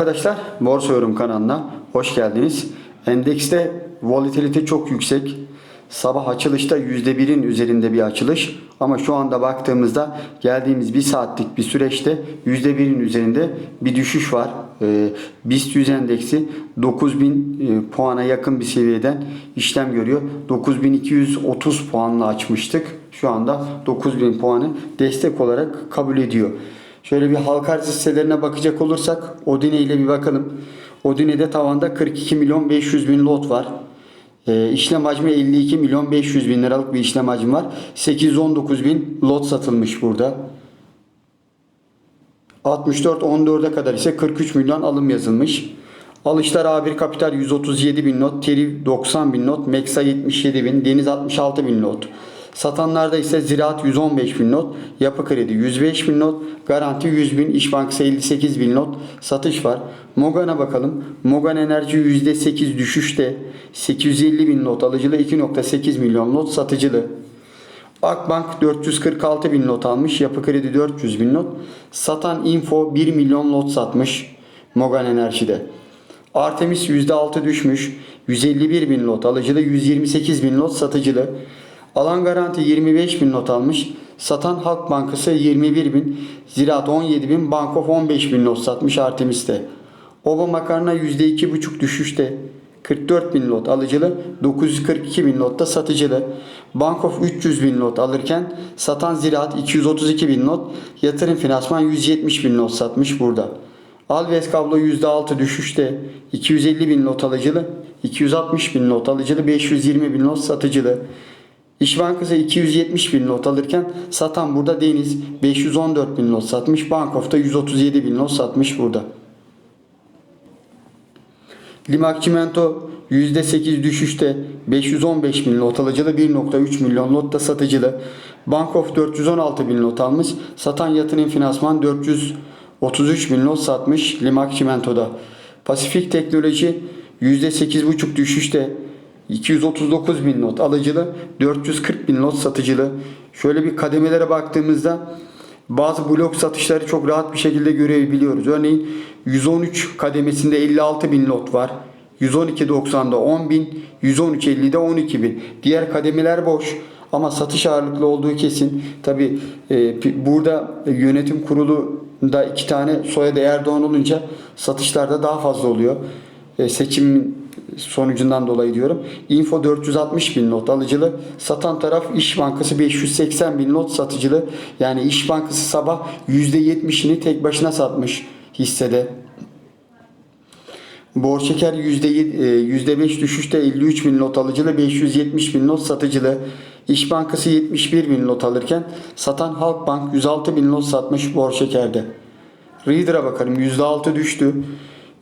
Arkadaşlar Borsa Yorum kanalına hoş geldiniz. Endekste volatilite çok yüksek. Sabah açılışta %1'in üzerinde bir açılış. Ama şu anda baktığımızda geldiğimiz bir saatlik bir süreçte %1'in üzerinde bir düşüş var. Ee, BIST 100 endeksi 9000 e, puana yakın bir seviyeden işlem görüyor. 9230 puanla açmıştık. Şu anda 9000 puanı destek olarak kabul ediyor. Şöyle bir halka arz hisselerine bakacak olursak Odine ile bir bakalım. Odine'de tavanda 42 milyon 500 bin lot var. E, işlem hacmi 52 milyon 500 bin liralık bir işlem hacmi var. 819 bin lot satılmış burada. 64 14'e kadar ise 43 milyon alım yazılmış. Alışlar A1 Kapital 137 bin not, Teri 90 bin not, Meksa 77 bin, Deniz 66 bin not. Satanlarda ise Ziraat 115 bin not, Yapı Kredi 105 bin not, Garanti 100 bin, İş Bankası 58 bin not satış var. Mogan'a bakalım. Mogan Enerji %8 düşüşte 850 bin not alıcılı 2.8 milyon not satıcılı. Akbank 446 bin not almış. Yapı Kredi 400 bin not. Satan Info 1 milyon lot satmış. Mogan Enerji'de. Artemis %6 düşmüş. 151 bin lot alıcılı. 128 bin lot satıcılı. Alan Garanti 25 bin not almış. Satan Halk Bankası 21 bin. Ziraat 17 bin. Bankof 15 bin not satmış Artemis'te. Oba Makarna %2,5 düşüşte. 44 bin lot alıcılı, 942 bin lot da satıcılı. Bankof 300 bin lot alırken satan ziraat 232 bin lot, yatırım finansman 170 bin lot satmış burada. Alves kablo %6 düşüşte 250 bin lot alıcılı, 260 bin lot alıcılı, 520 bin lot satıcılı. İş Bankası 270 bin lot alırken satan burada Deniz 514 bin lot satmış. Bankof'ta 137 bin lot satmış burada. Limak Çimento %8 düşüşte 515 bin lot alıcılı 1.3 milyon lot da satıcılı. Bankof 416 bin lot almış. Satan yatırım finansman 433 bin lot satmış Limak Çimento'da. Pasifik Teknoloji %8.5 düşüşte 239 bin not alıcılı, 440 bin not satıcılı. Şöyle bir kademelere baktığımızda bazı blok satışları çok rahat bir şekilde görebiliyoruz. Örneğin 113 kademesinde 56 bin lot var. 112.90'da 10 bin, 113.50'de 12 bin. Diğer kademeler boş ama satış ağırlıklı olduğu kesin. Tabi e, burada yönetim kurulunda iki tane soyadı Erdoğan olunca satışlarda daha fazla oluyor. E, seçim sonucundan dolayı diyorum. Info 460 bin not alıcılı. Satan taraf İş Bankası 580 bin not satıcılı. Yani İş Bankası sabah %70'ini tek başına satmış hissede. Borçeker %5 e, düşüşte 53 bin not alıcılı, 570 bin not satıcılı. İş Bankası 71 bin not alırken satan Halkbank 106 bin not satmış Borçeker'de. Reader'a bakalım %6 düştü.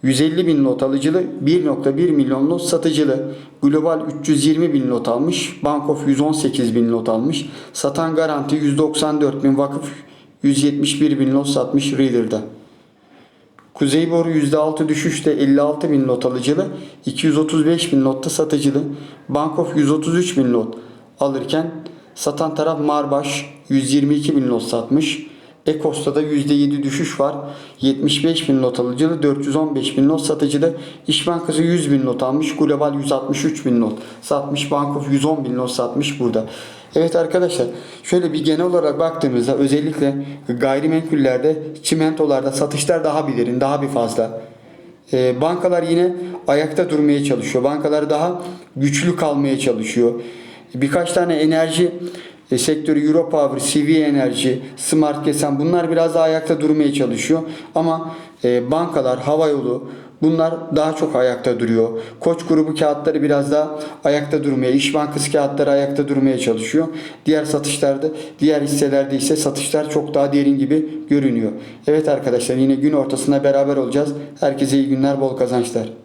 150 bin not alıcılı, 1.1 milyon not satıcılı. Global 320 bin not almış. Bankof 118 bin not almış. Satan Garanti 194 bin, vakıf 171 bin not satmış Reader'da. Kuzey Boru %6 düşüşte 56 bin not alıcılı, 235 bin notta satıcılı. Bankof 133 bin not alırken satan taraf Marbaş 122 bin not satmış. Ekos'ta da %7 düşüş var. 75 bin not alıcılı, 415 bin not satıcılı. İş Bankası 100 bin not almış. Global 163 bin not satmış. Bankof 110 bin not satmış burada. Evet arkadaşlar şöyle bir genel olarak baktığımızda özellikle gayrimenkullerde çimentolarda satışlar daha bir derin, daha bir fazla. Ee, bankalar yine ayakta durmaya çalışıyor. Bankalar daha güçlü kalmaya çalışıyor. Birkaç tane enerji e, sektörü Europower, CV Enerji, Smart Kesen bunlar biraz daha ayakta durmaya çalışıyor. Ama e, bankalar, havayolu bunlar daha çok ayakta duruyor. Koç grubu kağıtları biraz daha ayakta durmaya, İş Bankası kağıtları ayakta durmaya çalışıyor. Diğer satışlarda, diğer hisselerde ise satışlar çok daha derin gibi görünüyor. Evet arkadaşlar yine gün ortasında beraber olacağız. Herkese iyi günler, bol kazançlar.